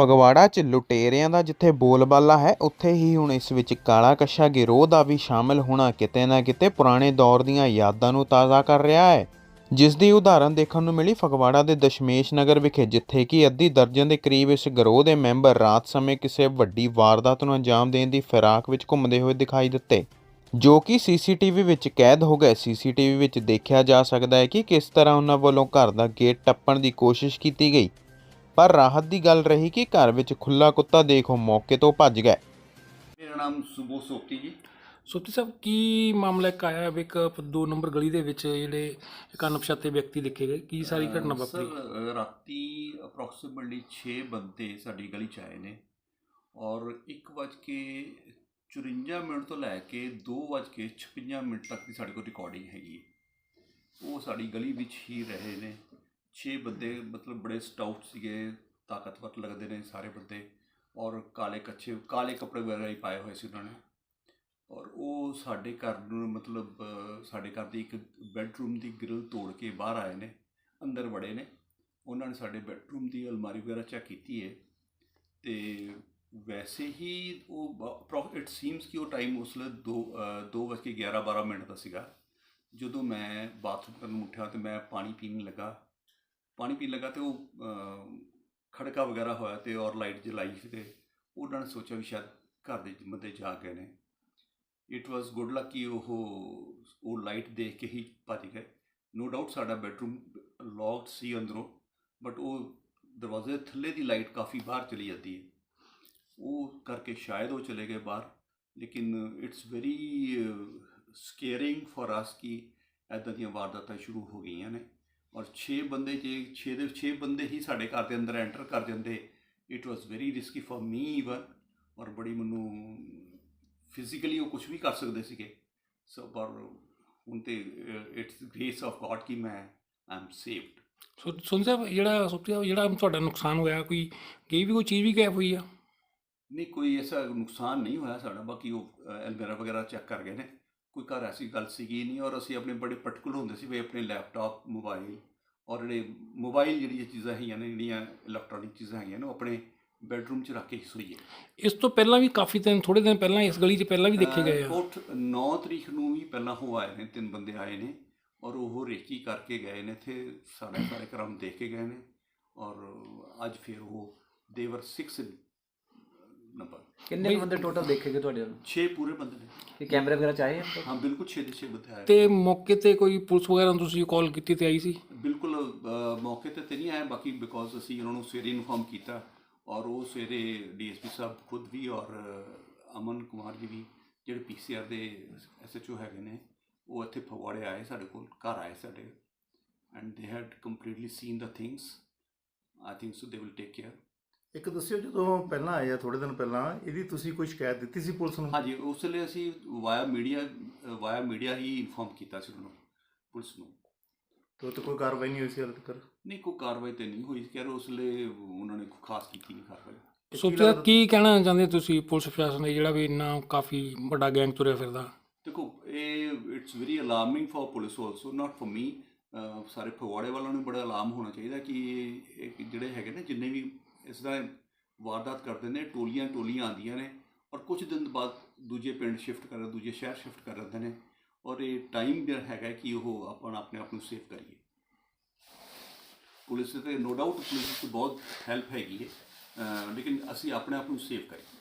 ਫਗਵਾੜਾ 'ਚ ਲੁਟੇਰਿਆਂ ਦਾ ਜਿੱਥੇ ਬੋਲਬਾਲਾ ਹੈ, ਉੱਥੇ ਹੀ ਹੁਣ ਇਸ ਵਿੱਚ ਕਾਲਾ ਕੱਛਾ ਗਿਰੋਹ ਦਾ ਵੀ ਸ਼ਾਮਲ ਹੋਣਾ ਕਿਤੇ ਨਾ ਕਿਤੇ ਪੁਰਾਣੇ ਦੌਰ ਦੀਆਂ ਯਾਦਾਂ ਨੂੰ ਤਾਜ਼ਾ ਕਰ ਰਿਹਾ ਹੈ। ਜਿਸ ਦੀ ਉਦਾਹਰਨ ਦੇਖਣ ਨੂੰ ਮਿਲੀ ਫਗਵਾੜਾ ਦੇ ਦਸ਼ਮੇਸ਼ ਨਗਰ ਵਿਖੇ, ਜਿੱਥੇ ਕਿ ਅੱਧੀ ਦਰਜਨ ਦੇ ਕਰੀਬ ਇਸ ਗਿਰੋਹ ਦੇ ਮੈਂਬਰ ਰਾਤ ਸਮੇਂ ਕਿਸੇ ਵੱਡੀ ਵਾਰਦਾਤ ਨੂੰ ਅੰਜਾਮ ਦੇਣ ਦੀ ਫਿਰਾਕ ਵਿੱਚ ਘੁੰਮਦੇ ਹੋਏ ਦਿਖਾਈ ਦਿੱਤੇ। ਜੋ ਕਿ ਸੀਸੀਟੀਵੀ ਵਿੱਚ ਕੈਦ ਹੋ ਗਏ। ਸੀਸੀਟੀਵੀ ਵਿੱਚ ਦੇਖਿਆ ਜਾ ਸਕਦਾ ਹੈ ਕਿ ਕਿਸ ਤਰ੍ਹਾਂ ਉਹਨਾਂ ਵੱਲੋਂ ਘਰ ਦਾ ਗੇਟ ਟੱਪਣ ਦੀ ਕੋਸ਼ਿਸ਼ ਕੀਤੀ ਗਈ। ਪਰ ਰਾਹਤ ਦੀ ਗੱਲ ਰਹੀ ਕਿ ਘਰ ਵਿੱਚ ਖੁੱਲਾ ਕੁੱਤਾ ਦੇਖੋ ਮੌਕੇ ਤੋਂ ਭੱਜ ਗਏ ਮੇਰਾ ਨਾਮ ਸੁਬੋ ਸੋਪਤੀ ਜੀ। ਸੁਪਤੀ ਸਾਹਿਬ ਕੀ ਮਾਮਲਾ ਇੱਕ ਆਇਆ ਵੀ ਇੱਕ ਦੋ ਨੰਬਰ ਗਲੀ ਦੇ ਵਿੱਚ ਜਿਹੜੇ ਇੱਕ ਅਣਪਛਾਤੇ ਵਿਅਕਤੀ ਲਿਖੇ ਗਏ? ਕੀ ਸਾਰੀ ਘਟਨਾ ਵਾਪਰੀ? ਸਰ ਰਾਤੀ ਅਪਰੋਕਸੀਮੇਟਲੀ 6 ਬੰਦੇ ਸਾਡੀ ਗਲੀ ਚ ਆਏ ਨੇ ਔਰ 1:54 ਮਿੰਟ ਤੋਂ ਲੈ ਕੇ 2:56 ਮਿੰਟ ਤੱਕ ਦੀ ਸਾਡੇ ਕੋਲ ਰਿਕਾਰਡਿੰਗ ਹੈਗੀ ਹੈ। ਉਹ ਸਾਡੀ ਗਲੀ ਵਿੱਚ ਹੀ ਰਹੇ ਨੇ। 6 ਬੰਦੇ ਮਤਲਬ ਬੜੇ ਸਟਾਊਟ ਸੀਗੇ, ਤਾਕਤਵਰ ਲੱਗਦੇ ਨੇ ਸਾਰੇ ਬੰਦੇ ਔਰ ਕਾਲੇ ਕੱਚੇ ਕਾਲੇ ਕੱਪੜੇ ਵਗੈਰਾ ਹੀ ਪਾਏ ਹੋਏ ਸੀ ਉਹਨਾਂ ਨੇ। ਔਰ ਉਹ ਸਾਡੇ ਘਰ ਨੂੰ ਮਤਲਬ, ਸਾਡੇ ਘਰ ਦੀ ਇੱਕ ਬੈੱਡਰੂਮ ਦੀ ਗ੍ਰਿਲ ਤੋੜ ਕੇ ਬਾਹਰ ਆਏ ਨੇ, ਅੰਦਰ ਵੜੇ ਨੇ। ਉਹਨਾਂ ਨੇ ਸਾਡੇ ਬੈੱਡਰੂਮ ਦੀ ਅਲਮਾਰੀ ਵਗੈਰਾ ਚੈੱਕ ਕੀਤੀ ਹੈ ਤੇ ਵੈਸੇ ਹੀ ਉਹ ਇਟ ਸੀਮਸ ਕਿ ਉਹ ਟਾਈਮ ਉਸ ਵੇਲੇ 2 2:11 12 ਮਿੰਟ ਦਾ ਸੀਗਾ। ਜਦੋਂ ਮੈਂ ਬਾਥਰੂਮ ਕਰਨ ਨੂੰ ਉੱਠਿਆ ਤੇ ਮੈਂ ਪਾਣੀ ਪੀਣ ਲੱਗਾ ਪਾਣੀ ਪੀਣ ਲੱਗਾ ਤੇ ਉਹ ਖੜਕਾ ਵਗੈਰਾ ਹੋਇਆ ਤੇ ਔਰ ਲਾਈਟ ਜਲਾਈ ਤੇ ਉਹਨਾਂ ਨੇ ਸੋਚਿਆ ਵੀ ਸ਼ਾਇਦ ਘਰ ਦੇ ਬੰਦੇ ਜਾ ਗਏ ਨੇ। ਇਟ ਵਾਸ ਗੁੱਡ ਲੱਕ ਕਿ ਉਹ ਉਹ ਲਾਈਟ ਦੇਖ ਕੇ ਹੀ ਭੱਜ ਗਏ। ਨੋ ਡਾਊਟ ਸਾਡਾ ਬੈਡਰੂਮ ਲੌਕਡ ਸੀ ਅੰਦਰੋਂ ਬਟ ਉਹ ਦਰਵਾਜ਼ੇ ਦੇ ਥੱਲੇ ਦੀ ਲਾਈਟ ਕਾਫੀ ਬਾਹਰ ਚਲੀ ਜਾਂਦੀ ਹੈ। ਉਹ ਕਰਕੇ ਸ਼ਾਇਦ ਉਹ ਚਲੇ ਗਏ ਬਾਹਰ, ਲੇਕਿਨ it's very scaring for us ਕਿ ਐਦਾਂ ਦੀਆਂ ਵਾਰਦਾਤਾਂ ਸ਼ੁਰੂ ਹੋ ਗਈਆਂ ਨੇ। ਔਰ 6 ਬੰਦੇ ਜੇ 6 ਦੇ 6 ਬੰਦੇ ਹੀ ਸਾਡੇ ਘਰ ਦੇ ਅੰਦਰ ਐਂਟਰ ਕਰ ਜਾਂਦੇ। It was very risky for me even ਔਰ ਬੜੀ ਮੈਨੂੰ ਫਿਜ਼ੀਕਲੀ ਉਹ ਕੁਝ ਵੀ ਕਰ ਸਕਦੇ ਸੀਗੇ। ਸੋ ਪਰ ਹੁਣ ਤੇ ਇਟਸ ਗ੍ਰੇਸ ਆਫ ਗॉड ਕਿ ਮੈਂ ਆਮ ਸੇਵਡ ਸੋ ਸੁਣ ਸਾਹਿਬ ਜਿਹੜਾ ਸੁਪਤੀ ਜਿਹੜਾ ਤੁਹਾਡਾ ਨੁਕਸਾਨ ਹੋਇਆ ਕੋਈ ਕਈ ਵੀ ਕੋਈ ਚੀਜ਼ ਵੀ ਗਾਇਬ ਹੋਈ ਆ? ਨਹੀਂ ਕੋਈ ਐਸਾ ਨੁਕਸਾਨ ਨਹੀਂ ਹੋਇਆ ਸਾਡਾ ਬਾਕੀ ਉਹ ਐਲਮੇਰਾ ਵਗੈਰਾ ਚੈੱਕ ਕਰ ਗਏ ਨੇ। ਕੋਈ ਘਰ ਐਸੀ ਗੱਲ ਸੀਗੀ ਨਹੀਂ ਔਰ ਅਸੀਂ ਆਪਣੇ ਬੜੇ ਪਾਰਟਿਕੂਲਰ ਹੁੰਦੇ ਸੀ ਵੀ ਆਪਣੇ ਲੈਪਟਾਪ ਮੋਬਾਈਲ ਔਰ ਜਿਹੜੇ ਮੋਬਾਈਲ ਜਿਹੜੀਆਂ ਚੀਜ਼ਾਂ ਹੈਗੀਆਂ ਨੇ ਜਿਹੜੀਆਂ ਇਲੈਕਟ੍ਰੋਨਿਕ ਚੀਜ਼ਾਂ ਹੈਗੀਆਂ ਨੇ ਉਹ ਆਪਣੇ ਬੈਡਰੂਮ 'ਚ ਰੱਖ ਕੇ ਹੀ ਸੋਈਏ। ਇਸ ਤੋਂ ਪਹਿਲਾਂ ਵੀ ਕਾਫੀ ਦਿਨ ਥੋੜੇ ਦਿਨ ਪਹਿਲਾਂ ਇਸ ਗਲੀ 'ਚ ਪਹਿਲਾਂ ਵੀ ਦੇਖੇ ਗਏ ਆ। ਕੋਟ 9 ਤਰੀਕ ਨੂੰ ਵੀ ਪਹਿਲਾਂ ਉਹ ਆਏ ਨੇ ਤਿੰਨ ਬੰਦੇ ਆਏ ਨੇ ਔਰ ਉਹ ਰੇਕੀ ਕਰਕੇ ਗਏ ਨੇ ਇੱਥੇ ਸਾਡੇ ਸਾਰੇ ਕਰਮ ਦੇਖ ਕੇ ਗਏ ਨੇ ਔਰ ਅੱਜ ਫਿਰ ਉਹ ਦੇਵਰ 6 ਨੰਬਰ ਕਿੰਨੇ ਕੁ ਬੰਦੇ ਟੋਟਲ ਦੇਖੇ ਗਏ ਤੁਹਾਡੇ ਵੱਲੋਂ? 6 ਪੂਰੇ ਬੰਦੇ ਨੇ। ਕਿ ਕੈਮਰੇ ਵਗੈਰਾ ਚਾਹੇ ਹਾਂ ਬਿਲਕੁਲ 6 ਦੇ 6 ਬੰਦੇ ਆਏ। ਤੇ ਮੌਕੇ ਤੇ ਕੋਈ ਪੁਲਿਸ ਵਗੈਰਾ ਨੂੰ ਤੁਸੀਂ ਕਾਲ ਕੀਤੀ ਤੇ ਆਈ ਸੀ? ਬਿਲਕੁਲ ਅ, ਮੌਕੇ ਤੇ ਤੇ ਨਹੀਂ ਆਏ ਬਾਕੀ ਬਿਕੋਜ਼ ਅਸੀਂ ਉਹਨਾਂ ਨੂੰ ਸਵੇਰੇ ਇਨਫੋਰਮ ਕੀਤਾ ਔਰ ਉਹ ਸਵੇਰੇ ਡੀਐਸਪੀ ਸਾਹਿਬ ਖੁਦ ਵੀ ਔਰ ਅ, ਅਮਨ ਕੁਮਾਰ ਜੀ ਵੀ ਜਿਹੜੇ ਪੀਸੀਆਰ ਦੇ ਐਸਐਚਓ ਹੈਗੇ ਨੇ ਉਹ ਇੱਥੇ ਫਗਵਾੜੇ ਆਏ ਸਾਡੇ ਕੋਲ ਘਰ ਆਏ ਸਾਡੇ। And they had completely seen the things I think so they will take care ਇੱਕ ਦੱਸਿਓ ਜਦੋਂ ਪਹਿਲਾਂ ਆਏ ਆ ਥੋੜੇ ਦਿਨ ਪਹਿਲਾਂ ਇਹਦੀ ਤੁਸੀਂ ਕੋਈ ਸ਼ਿਕਾਇਤ ਦਿੱਤੀ ਸੀ ਪੁਲਿਸ ਨੂੰ? ਹਾਂਜੀ ਉਸ ਵੇਲੇ ਅਸੀਂ ਵਾਇਆ ਮੀਡੀਆ ਵਾਇਆ ਮੀਡੀਆ ਹੀ ਇਨਫੋਰਮ ਕੀਤਾ ਸੀ ਉਹਨਾਂ ਨੂੰ ਪੁਲਿਸ ਨੂੰ। ਤੇ ਤੇ ਕੋਈ ਕਾਰਵਾਈ ਨਹੀਂ ਹੋਈ ਸੀ ਹਾਲੇ ਤੱਕ? ਨਹੀਂ ਕੋਈ ਕਾਰਵਾਈ ਤੇ ਨਹੀਂ ਹੋਈ ਕਿ ਉਸ ਵੇਲੇ ਉਹਨਾਂ ਨੇ ਕੋਈ ਖਾਸ ਕੀਤੀ ਨਹੀਂ ਕਾਰਵਾਈ। ਸਾਹਿਬ ਕੀ ਕਹਿਣਾ ਚਾਹੁੰਦੇ ਤੁਸੀਂ ਪੁਲਿਸ ਪ੍ਰਸ਼ਾਸਨ ਦੇ ਜਿਹੜਾ ਵੀ ਇੰਨਾ ਕਾਫੀ ਵੱਡਾ ਗੈਂਗ ਤੁਰਿਆ ਫਿਰਦਾ? ਦੇਖੋ ਇਹ it's very alarming for police also not for me ਸਾਰੇ ਫਗਵਾੜੇ ਵਾਲਿਆਂ ਨੂੰ ਬੜਾ ਅਲਾਰਮ ਹੋਣਾ ਚਾਹੀਦਾ ਕਿ ਜਿਹੜੇ ਹੈਗੇ ਨੇ ਜਿੰਨੇ ਵੀ ਇਸ ਦਾ ਵਾਰਦਾਤ ਕਰਦੇ ਨੇ, ਟੋਲੀਆਂ ਟੋਲੀਆਂ ਆਉਂਦੀਆਂ ਨੇ ਔਰ ਕੁਝ ਦਿਨ ਬਾਅਦ ਦੂਜੇ ਪਿੰਡ ਸ਼ਿਫਟ ਕਰ ਦੂਜੇ ਸ਼ਹਿਰ ਸ਼ਿਫਟ ਕਰ ਦਿੰਦੇ ਨੇ ਔਰ ਇਹ ਟਾਈਮ ਜਿਹੜਾ ਹੈਗਾ ਕਿ ਉਹ ਆਪਾਂ ਆਪਣੇ ਆਪ ਨੂੰ ਸੇਵ ਕਰੀਏ। ਪੁਲਿਸ ਤੇ ਨੋ ਡਾਊਟ ਪੁਲਿਸ ਦੀ ਬਹੁਤ ਹੈਲਪ ਹੈਗੀ ਹੈ ਲੇਕਿਨ ਅਸੀਂ ਆਪਣੇ ਆਪ ਨੂੰ ਸੇਵ ਕਰੀਏ।